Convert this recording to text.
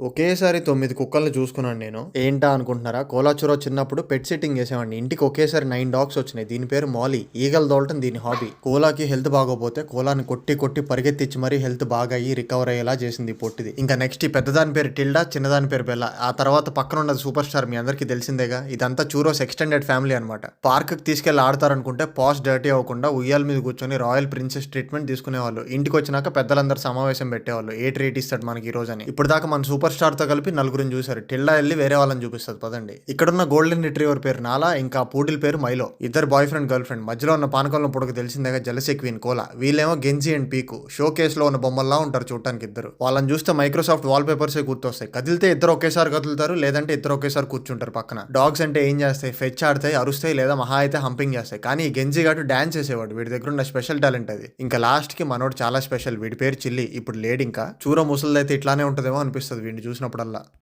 ఒకేసారి తొమ్మిది కుక్కల్ని చూసుకున్నాను నేను. ఏంటా అనుకుంటున్నారా? కోలాచురో చిన్నప్పుడు పెట్ సిట్టింగ్ చేసేవాడిని. ఇంటికి ఒకేసారి నైన్ డాగ్స్ వచ్చినాయి. దీని పేరు మాలీ. ఈగలు దోలటం దీని హాబీ కోలాకి హెల్త్ బాగోపోతే కోలాని కొట్టి కొట్టి పరిగెత్తిచ్చి మరీ హెల్త్ బాగా అయ్యి రికవర్ అయ్యేలా చేసింది పొట్టిది. ఇంకా నెక్స్ట్ ఈ పెద్దదాని పేరు టిల్డా చిన్నదాని పేరు బెల్లా. ఆ తర్వాత పక్కన ఉన్నది సూపర్ స్టార్ మీ అందరికీ తెలిసిందేగా. ఇదంతా చూరోస్ ఎక్స్టెండెడ్ ఫ్యామిలీ అనమాట పార్క్కి తీసుకెళ్ళి ఆడతారనుకుంటే పాస్ డర్టీ అవ్వకుండా ఉయ్యాల మీద కూర్చొని రాయల్ ప్రిన్సెస్ ట్రీట్మెంట్ తీసుకునేవాళ్ళు. ఇంటికి వచ్చినాక పెద్దలందరూ సమావేశం పెట్టేవాళ్ళు. ఏ ట్రీట్ ఇస్తాడు మనకి ఈ రోజు అని ఇప్పుడు దాకా మన సూపర్ సూపర్ స్టార్తో కలిపి నలుగురిని చూశారు. టిల్డా వెళ్ళి వేరే వాళ్ళని చూపిస్తుంది పదండి. ఇక్కడున్న గోల్డెన్ రిట్రీవర్ పేరు నాలా ఇంకా పూడిల్ పేరు మైలో. ఇద్దరు బాయ్ ఫ్రెండ్ గర్ల్ ఫ్రెండ్ మధ్యలో ఉన్న పానకంలో పొడకు తెలిసిందేగా జలసే క్వీన్ కోలా. వీళ్ళేమో గెంజీ అండ్ పీకు. షో కేస్లో ఉన్న బొమ్మల్లా ఉంటారు చూడటానికి ఇద్దరు. వాళ్ళని చూస్తే మైక్రోసాఫ్ట్ వాల్ పేపర్స్ గుర్తొస్తాయి. కదిలితే ఇద్దరు ఒకేసారి కదులుతారు లేదంటే ఇద్దరు ఒకేసారి కూర్చుంటారు పక్కన. డాగ్స్ అంటే ఏం చేస్తాయి? ఫెచ్ ఆడతాయి అరుస్తాయి లేదా మహా అయితే హంపింగ్ చేస్తాయి. కానీ ఈ గెంజీ గాటు డాన్స్ చేసేవాడు. వీడి దగ్గర ఉన్న స్పెషల్ టాలెంట్ అది. ఇంకా లాస్ట్కి మనోడు చాలా స్పెషల్. వీడి పేరు చిల్లి. ఇప్పుడు లేడు ఇంకా. చూర ముసలిదైతే ఇట్లానే ఉంటదేమో అనిపిస్తుంది వీడిని చూసినప్పుడల్లా.